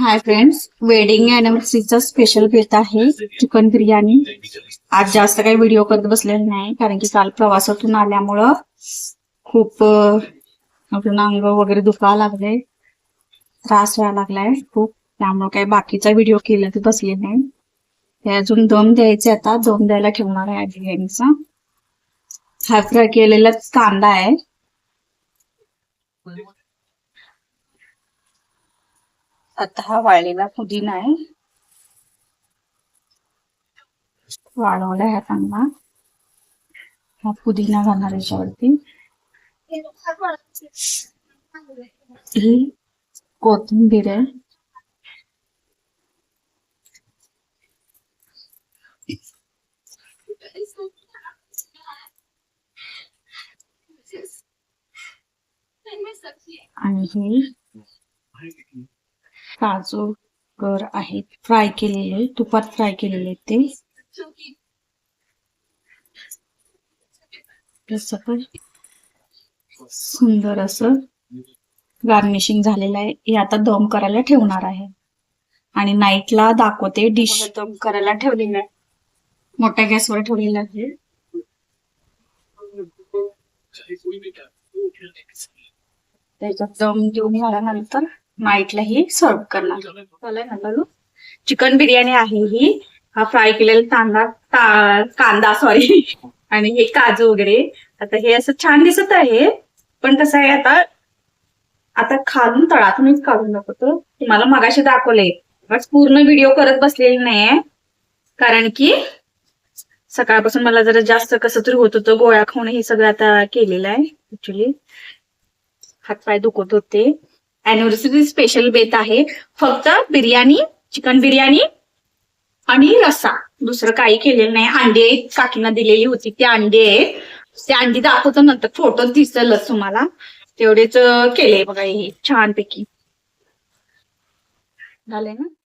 हाय friends wedding अॅनिव्हर्सरीचा special बेत आहे. चिकन बिर्याणी. आज जास्त काही व्हिडिओ करत बसलेला नाही कारण की काल प्रवासातून आल्यामुळं खूप आपलं अंग वगैरे दुखायला लागले त्रास व्हायला लागलाय खूप. त्यामुळे काही बाकीचा व्हिडिओ केला ते बसले नाही. ते अजून दम द्यायचे आता. दम द्यायला ठेवणार आहे बिर्याणीचा हाय फ्राय केलेलाच कांदा आहे. आता हा वाळलेला पुदिना आहे. वाळवला ह्या चांगला. हा पुदिना घालणार याच्यावरती. ही कोथिंबीर आहे. आणि हे काजू गर आहेत. फ्राय केलेले तुपात फ्राय केलेले ते. सुंदर असं गार्निशिंग झालेलं आहे. हे आता दम करायला ठेवणार आहे. आणि नाईटला दाखवते डिश दम करायला ठेवलेलं आहे. मोठ्या गॅसवर ठेवलेलं आहे. त्याच्यात दम देऊन झाल्यानंतर माईटला ही सर्व करणार. ना चिकन बिर्याणी आहे ही. हा फ्राय केलेला कांदा ता- कांदा सॉरी आणि हे काजू वगैरे. आता हे असं छान दिसत आहे पण कसं आहे आता आता खालून तळातूनच काढून दाखवतो. तुम्हाला मगाशी दाखवले आज पूर्ण व्हिडिओ करत बसलेली नाहीये. कारण की सकाळपासून मला जरा जास्त कसं तरी होत होतं. गोळ्या खाऊन हे सगळं आता केलेलं आहे ऍक्च्युली हातपाय दुखत होते. अॅनिव्हर्सरी स्पेशल बेत आहे. फक्त बिर्याणी चिकन बिर्याणी आणि रस्सा. दुसरं काही केलेलं नाही. अंडे काकीना दिलेली होती ती अंडी आहेत. ते अंडी दाखवतो नंतर फोटो दिसलच तुम्हाला. तेवढेच केले बघा हे छानपैकी. झाले ना?